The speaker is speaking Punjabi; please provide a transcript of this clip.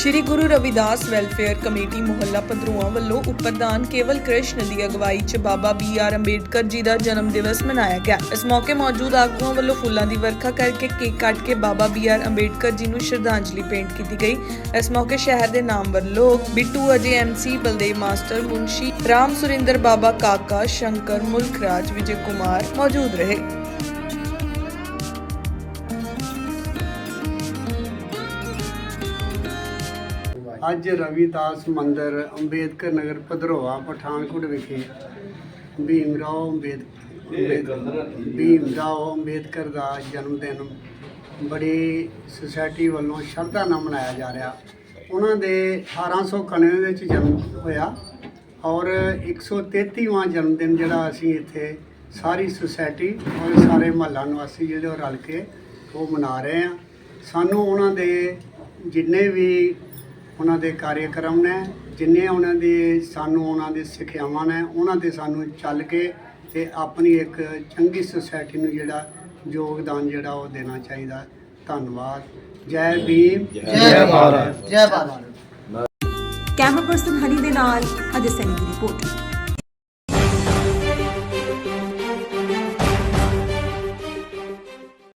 ਸ਼੍ਰੀ ਗੁਰੂ ਰਵਿਦਾਸ ਵੈਲਫੇਅਰ ਕਮੇਟੀ ਮੁਹੱਲਾ ਪਧਰੂਆਂ ਵੱਲੋਂ ਉਪਰਦਾਨ ਕੇਵਲ ਕ੍ਰਿਸ਼ਨ ਦੀ ਅਗਵਾਈ 'ਚ ਬਾਬਾ ਬੀ ਆਰ ਅੰਬੇਡਕਰ ਜੀ ਦਾ ਜਨਮ ਦਿਵਸ ਮਨਾਇਆ ਗਿਆ। ਇਸ ਮੌਕੇ ਮੌਜੂਦ ਆਗੂਆਂ ਵੱਲੋਂ ਫੁੱਲਾਂ ਦੀ ਵਰਖਾ ਕਰਕੇ ਕੇਕ ਕੱਟ ਕੇ ਬਾਬਾ ਬੀ ਆਰ ਅੰਬੇਡਕਰ ਜੀ ਨੂੰ ਸ਼ਰਧਾਂਜਲੀ ਭੇਂਟ ਕੀਤੀ ਗਈ। ਇਸ ਮੌਕੇ ਸ਼ਹਿਰ ਦੇ ਨਾਮਵਰ ਲੋਕ ਬਿੱਟੂ ਅਜੇ ਐਮਸੀ ਬਲਦੇਵ ਮਾਸਟਰ ਮੁੰਸ਼ੀ ਰਾਮ ਸੁਰਿੰਦਰ ਬਾਬਾ ਕਾਕਾ, ਸ਼ੰਕਰ, ਮੁਲਖਰਾਜ ਵਿਜੇ ਕੁਮਾਰ ਮੌਜੂਦ ਰਹੇ। ਅੱਜ ਰਵਿਦਾਸ ਮੰਦਰ ਅੰਬੇਦਕਰ ਨਗਰ ਭਦਰੋਆ ਪਠਾਨਕੋਟ ਵਿਖੇ ਭੀਮ ਰਾਓ ਅੰਬੇਦ ਅੰਬੇਦ- ਭੀਮ ਰਾਓ ਅੰਬੇਦਕਰ ਦਾ ਜਨਮ ਦਿਨ ਬੜੀ ਸੁਸਾਇਟੀ ਵੱਲੋਂ ਸ਼ਰਧਾ ਨਾਲ ਮਨਾਇਆ ਜਾ ਰਿਹਾ। ਉਹਨਾਂ ਦੇ 1891 ਵਿੱਚ ਜਨਮ ਹੋਇਆ ਔਰ 133ਵਾਂ ਜਨਮ ਦਿਨ ਜਿਹੜਾ ਅਸੀਂ ਇੱਥੇ ਸਾਰੀ ਸੁਸਾਇਟੀ ਔਰ ਸਾਰੇ ਮਹੱਲਾ ਨਿਵਾਸੀ ਜਿਹੜੇ ਉਹ ਰਲ ਕੇ ਉਹ ਮਨਾ ਰਹੇ ਆ ਸਾਨੂੰ ਉਹਨਾਂ ਦੇ ਜਿੰਨੇ ਵੀ ਉਹਨਾਂ ਦੇ ਕਾਰਜਕ੍ਰਮ ਨੇ ਜਿੰਨੇ ਉਹਨਾਂ ਦੇ ਸਾਨੂੰ ਉਹਨਾਂ ਦੇ ਸਿੱਖਿਆਵਾਂ ਨੇ ਉਹਨਾਂ ਦੇ ਸਾਨੂੰ ਚੱਲ ਕੇ ਤੇ ਆਪਣੀ ਇੱਕ ਚੰਗੀ ਸੁਸਾਇਟੀ ਨੂੰ ਜਿਹੜਾ ਯੋਗਦਾਨ ਜਿਹੜਾ ਉਹ ਦੇਣਾ ਚਾਹੀਦਾ। ਧੰਨਵਾਦ। ਜੈ ਭੀਮ। ਜੈ ਭਾਰਤ। ਜੈ ਭਾਰਤ। ਕੈਮਰਾ ਪਰਸਨ ਹਨੀ ਦੇ ਨਾਲ ਅਜੇ ਸੈਨੀ ਦੀ ਰਿਪੋਰਟ।